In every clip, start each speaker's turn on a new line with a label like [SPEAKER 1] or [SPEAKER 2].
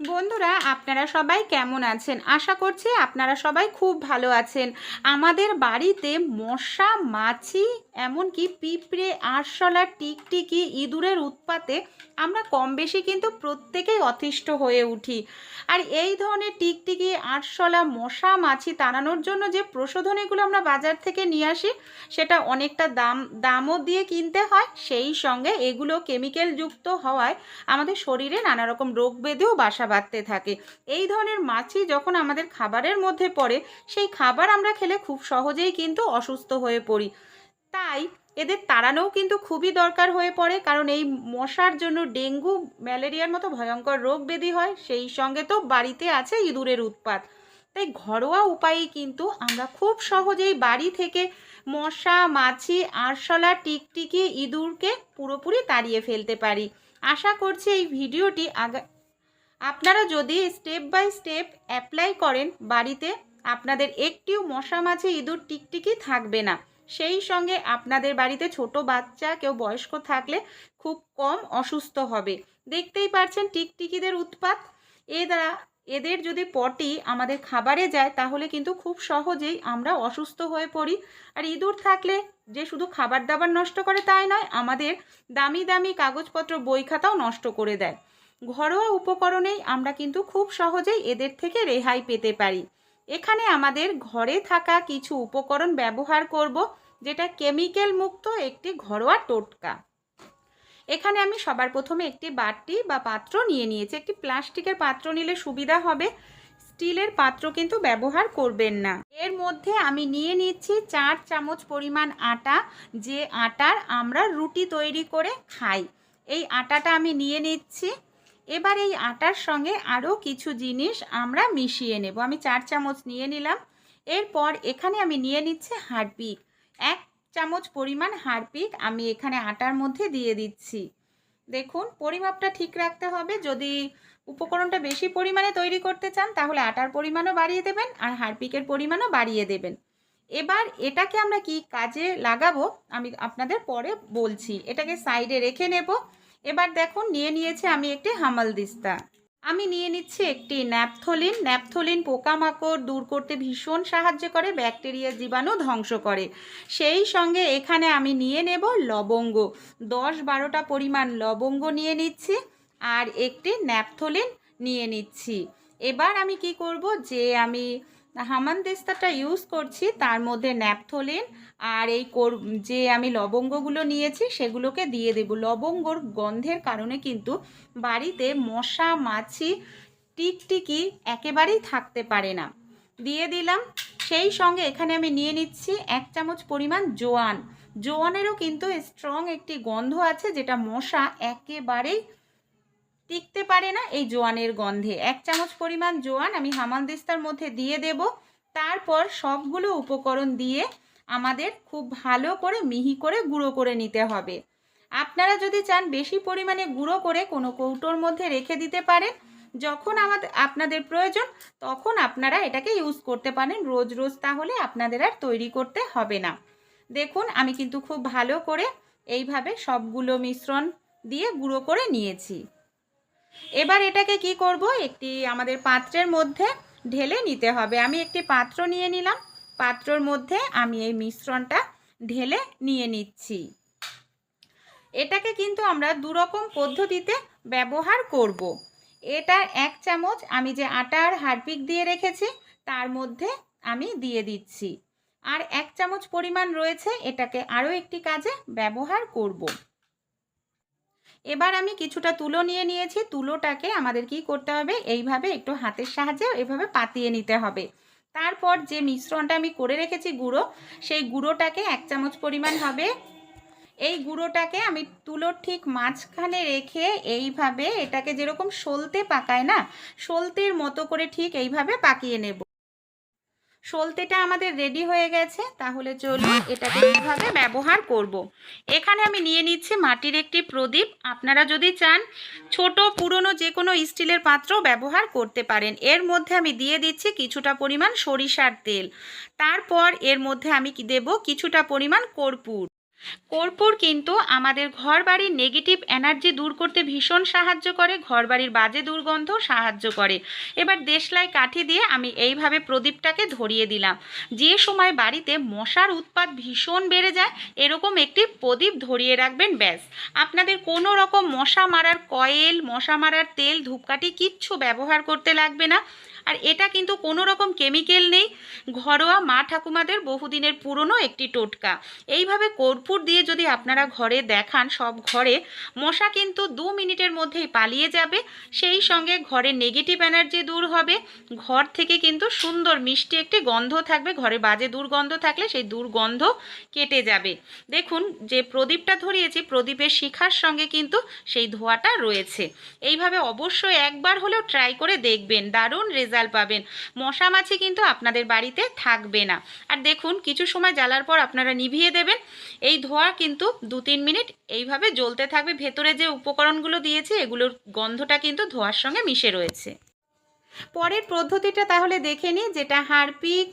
[SPEAKER 1] বন্ধুরা, আপনারা সবাই কেমন আছেন? আশা করছি আপনারা সবাই খুব ভালো আছেন। আমাদের বাড়িতে মশা, মাছি, এমনকি পিঁপড়ে, আরশোলা, টিকটিকি, ইঁদুরের উৎপাতে আমরা কম বেশি কিন্তু প্রত্যেকেই অতিষ্ঠ হয়ে উঠি। আর এই ধরনের টিকটিকি, আরশোলা, মশা, মাছি তাড়ানোর জন্য যে প্রশোধনীগুলো আমরা বাজার থেকে নিয়ে আসি, সেটা অনেকটা দাম, দামও দিয়ে কিনতে হয়, সেই সঙ্গে এগুলো কেমিক্যাল যুক্ত হওয়ায় আমাদের শরীরে নানা রকম রোগ ব্যাধিও বাসা বাঁধতে থাকে। এই ধরনের মাছি যখন আমাদের খাবারের মধ্যে পড়ে, সেই খাবার আমরা খেলে খুব সহজেই কিন্তু অসুস্থ হয়ে পড়ি। তাই এদের তাড়ানোও কিন্তু খুবই দরকার হয়ে পড়ে, কারণ এই মশার জন্য ডেঙ্গু, ম্যালেরিয়ার মতো ভয়ঙ্কর রোগ ব্যাধি হয়, সেই সঙ্গে তো বাড়িতে আছে ইঁদুরের উৎপাত। তাই ঘরোয়া উপায়েই কিন্তু আমরা খুব সহজেই বাড়ি থেকে মশা, মাছি, আরশোলা, টিকটিকি, ইঁদুরকে পুরোপুরি তাড়িয়ে ফেলতে পারি। আশা করছি এই ভিডিওটি আগা আপনারা যদি স্টেপ বাই স্টেপ অ্যাপ্লাই করেন বাড়িতে, আপনাদের একটিও মশা মাছি ইঁদুর টিকটিকি থাকবে না। সেই সঙ্গে আপনাদের বাড়িতে ছোট বাচ্চা, কেউ বয়স্ক থাকলে খুব কম অসুস্থ হবে। দেখতেই পারছেন টিকটিকিদের উৎপাত। এ দ্বারা এদের যদি পটি আমাদের খাবারে যায়, তাহলে কিন্তু খুব সহজেই আমরা অসুস্থ হয়ে পড়ি। আর ইঁদুর থাকলে যে শুধু খাবার দাবার নষ্ট করে তাই নয়, আমাদের দামি দামি কাগজপত্র, বই খাতাও নষ্ট করে দেয়। ঘরোয়া উপকরণেই আমরা কিন্তু খুব সহজেই এদের থেকে রেহাই পেতে পারি। এখানে আমাদের ঘরে থাকা কিছু উপকরণ ব্যবহার করব, যেটা কেমিক্যাল মুক্ত একটি ঘরোয়া টোটকা। এখানে আমি সবার প্রথমে একটি বাটি বা পাত্র নিয়ে নিয়েছি। একটি প্লাস্টিকের পাত্র নিলে সুবিধা হবে। স্টিলের পাত্র কিন্তু ব্যবহার করবেন না। এর মধ্যে আমি নিয়ে নিচ্ছি চার চামচ পরিমাণ আটা, যে আটার আমরা রুটি তৈরি করে খাই। এই আটাটা আমি নিয়ে নিচ্ছি। এবার এই আটার সঙ্গে আরও কিছু জিনিস আমরা মিশিয়ে নেব। আমি চার চামচ নিয়ে নিলাম। এরপর এখানে আমি নিয়ে নিচ্ছি হারপিক। এক চামচ পরিমাণ হারপিক আমি এখানে আটার মধ্যে দিয়ে দিচ্ছি। দেখুন, পরিমাপটা ঠিক রাখতে হবে। যদি উপকরণটা বেশি পরিমাণে তৈরি করতে চান, তাহলে আটার পরিমাণও বাড়িয়ে দেবেন আর হারপিকের পরিমাণও বাড়িয়ে দেবেন। এবার এটাকে আমরা কি কাজে লাগাবো, আমি আপনাদের পরে বলছি। এটাকে সাইডে রেখে নেব। এবার দেখুন নিয়ে নিয়েছে আমি একটি হামাল দিস্তা। আমি নিয়ে নিচ্ছি একটি ন্যাপথলিন। ন্যাপথলিন পোকামাকড় দূর করতে ভীষণ সাহায্য করে, ব্যাকটেরিয়া জীবাণু ধ্বংস করে। সেই সঙ্গে এখানে আমি নিয়ে নেব লবঙ্গ। দশ বারোটা পরিমাণ লবঙ্গ নিয়ে নিচ্ছি আর একটি ন্যাপথলিন নিয়ে নিচ্ছি। এবার আমি কি করব? যে আমি হামান দিস্তাটা ইউজ করছি, তার মধ্যে ন্যাপথলিন আর এই কোর, যে আমি লবঙ্গগুলো নিয়েছি সেগুলোকে দিয়ে দেব। লবঙ্গর গন্ধের কারণে কিন্তু বাড়িতে মশা, মাছি, টিকটিকি একেবারেই থাকতে পারে না। দিয়ে দিলাম, সেই সঙ্গে এখানে আমি নিয়ে নিচ্ছি এক চামচ পরিমাণ জোয়ান। জোয়ানেরও কিন্তু স্ট্রং একটি গন্ধ আছে যেটা মশা একেবারেই টিকতে পারে না এই জোয়ানের গন্ধে। এক চামচ পরিমাণ জোয়ান আমি হামানদিস্তার মধ্যে দিয়ে দেব। তারপর সবগুলো উপকরণ দিয়ে আমাদের খুব ভালো করে মিহি করে গুঁড়ো করে নিতে হবে। আপনারা যদি চান বেশি পরিমাণে গুঁড়ো করে কোনো কৌটোর মধ্যে রেখে দিতে পারেন, যখন আমাদের আপনাদের প্রয়োজন, তখন আপনারা এটাকে ইউজ করতে পারেন রোজ রোজ, তাহলে আপনাদের আর তৈরি করতে হবে না। দেখুন, আমি কিন্তু খুব ভালো করে এইভাবে সবগুলো মিশ্রণ দিয়ে গুঁড়ো করে নিয়েছি। এবার এটাকে কি করব? একটি আমাদের পাত্রের মধ্যে ঢেলে নিতে হবে। আমি একটি পাত্র নিয়ে নিলাম। পাত্রর মধ্যে আমি এই মিশ্রণটা ঢেলে নিয়ে নিচ্ছি। এটাকে কিন্তু আমরা দুরকম পদ্ধতিতে ব্যবহার করব। এটা এক চামচ আমি যে আটার হারপিক দিয়ে রেখেছি, তার মধ্যে আমি দিয়ে দিচ্ছি। আর এক চামচ পরিমাণ রয়েছে, এটাকে আরও একটি কাজে ব্যবহার করব। এবার আমি কিছুটা তুলো নিয়ে নিয়েছি। তুলোটাকে আমাদের কি করতে হবে? এইভাবে একটু হাতের সাহায্যে এভাবে পাতিয়ে নিতে হবে। তারপর যে মিশ্রণটা আমি করে রেখেছি গুঁড়ো, সেই গুঁড়োটাকে এক চামচ পরিমাণ হবে। এই গুঁড়োটাকে আমি তুলোর ঠিক মাঝখানে রেখে এইভাবে এটাকে যেরকম সলতে পাকায় না, সলতের মতো করে ঠিক এইভাবে পাকিয়ে নেব। সলতেটা আমাদের রেডি হয়ে গেছে, তাহলে চলুন এটাকে কীভাবে ব্যবহার করব। এখানে আমি নিয়ে নিচ্ছি মাটির একটি প্রদীপ। আপনারা যদি চান, ছোট, পুরনো যে কোনো স্টিলের পাত্র ব্যবহার করতে পারেন। এর মধ্যে আমি দিয়ে দিচ্ছি কিছুটা পরিমাণ সরিষার তেল। তারপর এর মধ্যে আমি কি দেব? কিছুটা পরিমাণ কর্পূর। কর্পূর কিন্তু আমাদের ঘর বাড়ির নেগেটিভ এনার্জি দূর করতে ভীষণ সাহায্য করে ঘর বাড়ির বাজে দুর্গন্ধ সাহায্য করে। এবার দেশলাই কাঠি দিয়ে আমি এইভাবে প্রদীপটাকে ধরিয়ে দিলাম। যে সময় বাড়িতে মশার উৎপাত ভীষণ বেড়ে যায়, এরকম একটি প্রদীপ ধরিয়ে রাখবেন ব্যাস। আপনাদের কোনো রকম মশা মারার কয়েল, মশা মারার তেল, ধূপকাঠি কিচ্ছু ব্যবহার করতে লাগবে না। আর এটা কিন্তু কোনো রকম কেমিক্যাল নেই। ঘরোয়া মা ঠাকুমাদের বহুদিনের পুরনো একটি টোটকা। এইভাবে কর্পূর দিয়ে যদি আপনারা ঘরে দেখান সব ঘরে, মশা কিন্তু দু মিনিটের মধ্যেই পালিয়ে যাবে। সেই সঙ্গে ঘরে নেগেটিভ এনার্জি দূর হবে। ঘর থেকে কিন্তু সুন্দর মিষ্টি একটি গন্ধ থাকবে। ঘরে বাজে দুর্গন্ধ থাকলে সেই দুর্গন্ধ কেটে যাবে। দেখুন, যে প্রদীপটা ধরিয়েছি, প্রদীপের শিখার সঙ্গে কিন্তু সেই ধোঁয়াটা রয়েছে। এইভাবে অবশ্যই একবার হলেও ট্রাই করে দেখবেন। দারুণ রেজাল্ট পাবেন। মশা মাছি কিন্তু আপনাদের বাড়িতে থাকবে না। আর দেখুন, কিছু সময় জ্বালার পর আপনারা নিভিয়ে দেবেন। এই ধোঁয়া কিন্তু দু তিন মিনিট এইভাবে জ্বলতে থাকবে। ভেতরে যে উপকরণগুলো দিয়েছে, এগুলোর গন্ধটা কিন্তু ধোঁয়ার সঙ্গে মিশে রয়েছে। পরের পদ্ধতিটা তাহলে দেখে নিই, যেটা হারপিক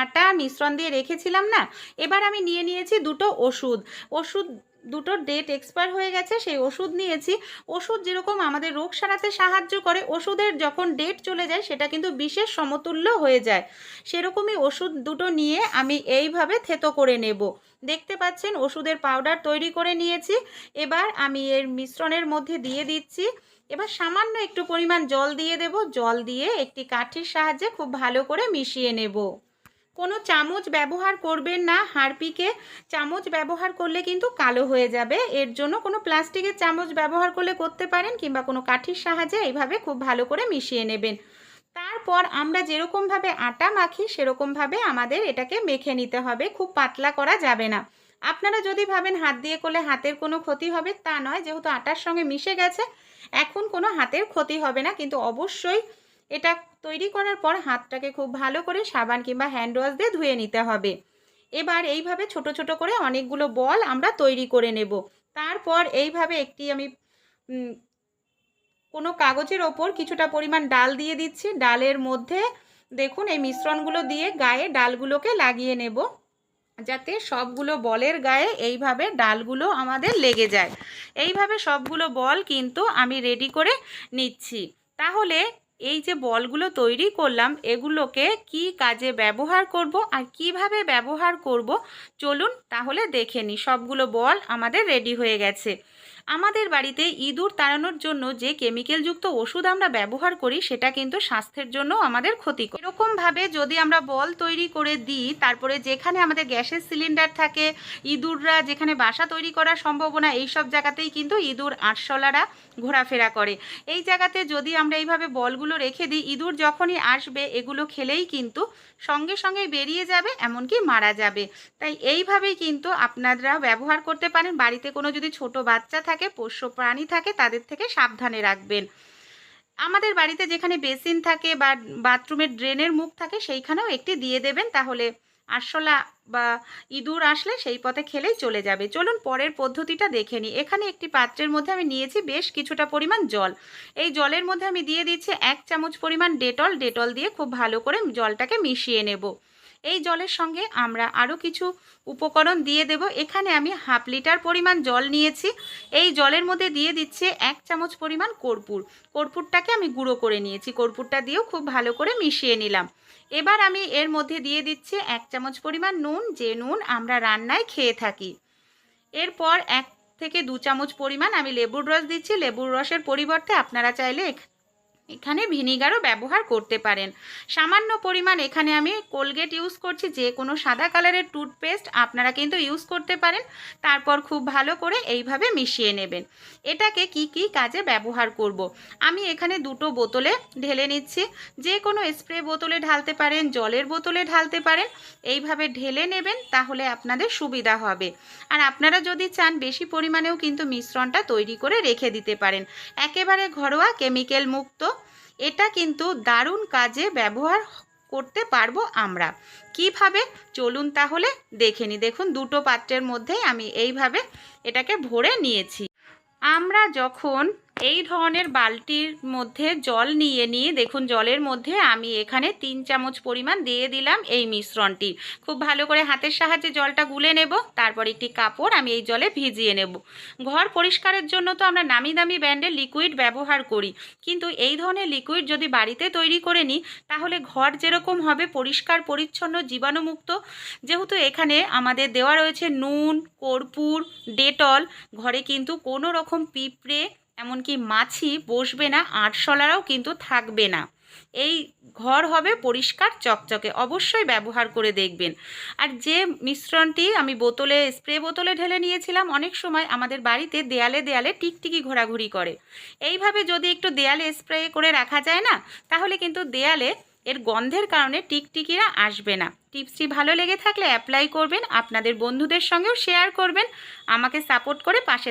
[SPEAKER 1] আটা মিশ্রণ দিয়ে রেখেছিলাম না, এবার আমি নিয়ে নিয়েছি দুটো ওষুধ। ওষুধ দুটো ডেট এক্সপায়ার হয়ে গেছে, সেই ওষুধ নিয়েছি। ওষুধ যেরকম আমাদের রোগ সারাতে সাহায্য করে, ওষুধের যখন ডেট চলে যায়, সেটা কিন্তু বিশেষ সমতুল্য হয়ে যায়। সেরকমই ওষুধ দুটো নিয়ে আমি এইভাবে থেতো করে নেব। দেখতে পাচ্ছেন, ওষুধের পাউডার তৈরি করে নিয়েছি। এবার আমি এর মিশ্রণের মধ্যে দিয়ে দিচ্ছি। এবার সামান্য একটু পরিমাণ জল দিয়ে দেব। জল দিয়ে একটি কাঠির সাহায্যে খুব ভালো করে মিশিয়ে নেব। কোনো চামচ ব্যবহার করবেন না হারপিকে। চামচ ব্যবহার করলে কিন্তু কালো হয়ে যাবে। এর জন্য কোনো প্লাস্টিকের চামচ ব্যবহার করলে করতে পারেন কিংবা কোনো কাঠির সাহায্যে এইভাবে খুব ভালো করে মিশিয়ে নেবেন। তারপর আমরা যেরকমভাবে আটা মাখি, সেরকমভাবে আমাদের এটাকে মেখে নিতে হবে। খুব পাতলা করা যাবে না। আপনারা যদি ভাবেন হাত দিয়ে করলে হাতের কোনো ক্ষতি হবে, তা নয়। যেহেতু আটার সঙ্গে মিশে গেছে, এখন কোনো হাতের ক্ষতি হবে না। কিন্তু অবশ্যই এটা তৈরি করার পর হাতটাকে খুব ভালো করে সাবান কিংবা হ্যান্ড ওয়াশ দিয়ে ধুয়ে নিতে হবে। এবার এইভাবে ছোট ছোট করে অনেকগুলো বল আমরা তৈরি করে নেব। তারপর এইভাবে একটি আমি কোনো কাগজের ওপর কিছুটা পরিমাণ ডাল দিয়ে দিচ্ছি। ডালের মধ্যে দেখুন এই মিশ্রণগুলো দিয়ে গায়ে ডালগুলোকে লাগিয়ে নেব, যাতে সবগুলো বলের গায়ে এইভাবে ডালগুলো আমাদের লেগে যায়। এইভাবে সবগুলো বল কিন্তু আমি রেডি করে নিচ্ছি। তাহলে এই যে বলগুলো তৈরি করলাম, এগুলোকে কি কাজে ব্যবহার করব আর কীভাবে ব্যবহার করব, চলুন তাহলে দেখে নিই। সবগুলো বল আমাদের রেডি হয়ে গেছে। আমাদের বাড়িতে ইঁদুর তাড়ানোর জন্য যে কেমিক্যালযুক্ত ওষুধ আমরা ব্যবহার করি, সেটা কিন্তু স্বাস্থ্যের জন্য আমাদের ক্ষতিকর। এরকমভাবে যদি আমরা বল তৈরি করে দিই, তারপরে যেখানে আমাদের গ্যাসের সিলিন্ডার থাকে, ইঁদুররা যেখানে বাসা তৈরি করার সম্ভাবনা এই সব জায়গাতেই কিন্তু ইঁদুর আরশোলারা ঘোরাফেরা করে। এই জায়গাতে যদি আমরা এইভাবে বলগুলো রেখে দিই, ইঁদুর যখনই আসবে, এগুলো খেলেই কিন্তু সঙ্গে সঙ্গে বেরিয়ে যাবে, এমনকি মারা যাবে। তাই এইভাবেই কিন্তু আপনারা ব্যবহার করতে পারেন। বাড়িতে কোনো যদি ছোট বাচ্চা থাকে পোষ্য প্রাণী থাকে, তাদের থেকে সাবধানে রাখবেন। আমাদের বাড়িতে যেখানে বেসিন থাকে বা বাথরুমের ড্রেনের মুখ থাকে, সেইখানেও একটি দিয়ে দেবেন, তাহলে আরশোলা বা ইঁদুর আসলে সেই পথে খেলেই চলে যাবে। চলুন পরের পদ্ধতিটা দেখে নিই। এখানে একটি পাত্রের মধ্যে আমি নিয়েছি বেশ কিছুটা পরিমাণ জল। এই জলের মধ্যে আমি দিয়ে দিচ্ছি এক চামচ পরিমাণ ডেটল। ডেটল দিয়ে খুব ভালো করে জলটাকে মিশিয়ে নেব। এই জলের সঙ্গে আমরা আরও কিছু উপকরণ দিয়ে দেব। এখানে আমি হাফ লিটার পরিমাণ জল নিয়েছি। এই জলের মধ্যে দিয়ে দিচ্ছি এক চামচ পরিমাণ কর্পূর। কর্পূরটাকে আমি গুঁড়ো করে নিয়েছি। কর্পূরটা দিয়েও খুব ভালো করে মিশিয়ে নিলাম। এবার আমি এর মধ্যে দিয়ে দিচ্ছি এক চামচ পরিমাণ নুন, যে নুন আমরা রান্নায় খেয়ে থাকি। এরপর এক থেকে দু চামচ পরিমাণ আমি লেবুর রস দিচ্ছি। লেবুর রসের পরিবর্তে আপনারা চাইলে এখানে ভিনিগারও ব্যবহার করতে পারেন। সামান্য পরিমাণ এখানে আমি কোলগেট ইউজ করছি, যে কোনো সাদা কালারের টুথপেস্ট আপনারা কিন্তু ইউজ করতে পারেন। তারপর খুব ভালো করে এইভাবে মিশিয়ে নেবেন। এটাকে কি কি কাজে ব্যবহার করব। আমি এখানে দুটো বোতলে ঢেলে নিচ্ছি। যে কোনো স্প্রে বোতলে ঢালতে পারেন, জলের বোতলে ঢালতে পারেন। এইভাবে ঢেলে নেবেন, তাহলে আপনাদের সুবিধা হবে। আর আপনারা যদি চান, বেশি পরিমাণেও কিন্তু মিশ্রণটা তৈরি করে রেখে দিতে পারেন। একেবারে ঘরোয়া কেমিক্যাল মুক্ত এটা কিন্তু দারুণ কাজে ব্যবহার করতে পারব আমরা। কীভাবে? চলুন তাহলে দেখে নিই দেখুন, দুটো পাত্রের মধ্যেই আমি এইভাবে এটাকে ভরে নিয়েছি। আমরা যখন এই ধরনের বালতির মধ্যে জল নিয়ে নিয়ে দেখুন জলের মধ্যে আমি এখানে তিন চামচ পরিমাণ দিয়ে দিলাম এই মিশ্রণটি। খুব ভালো করে হাতের সাহায্যে জলটা গুলে নেব, তারপর একটি কাপড় আমি এই জলে ভিজিয়ে নেব। ঘর পরিষ্কারের জন্য তো আমরা নামি দামি ব্র্যান্ডের লিকুইড ব্যবহার করি, কিন্তু এই ধরনের লিকুইড যদি বাড়িতে তৈরি করে নিই, তাহলে ঘর যেরকম হবে পরিষ্কার, পরিচ্ছন্ন, জীবাণুমুক্ত। যেহেতু এখানে আমাদের দেওয়া রয়েছে নুন, কর্পূর, ডেটল, ঘরে কিন্তু কোনো রকম পিঁপড়ে এমনকি মাছি বসবে না আরশোলারাও কিন্তু থাকবে না। এই ঘর হবে পরিষ্কার, চকচকে, অবশ্যই ব্যবহার করে দেখবেন। আর যে মিশ্রণটি আমি বোতলে, স্প্রে বোতলে ঢেলে নিয়েছিলাম, অনেক সময় আমাদের বাড়িতে দেয়ালে দেয়ালে টিকটিকি ঘোরাঘুরি করে। এইভাবে যদি একটু দেয়ালে স্প্রে করে রাখা যায় না, তাহলে কিন্তু দেয়ালে এর গন্ধের কারণে টিকটিকিরা আসবে না। টিপসটি ভালো লেগে থাকলে অ্যাপ্লাই করবেন, আপনাদের বন্ধুদের সঙ্গেও শেয়ার করবেন, আমাকে সাপোর্ট করে পাশে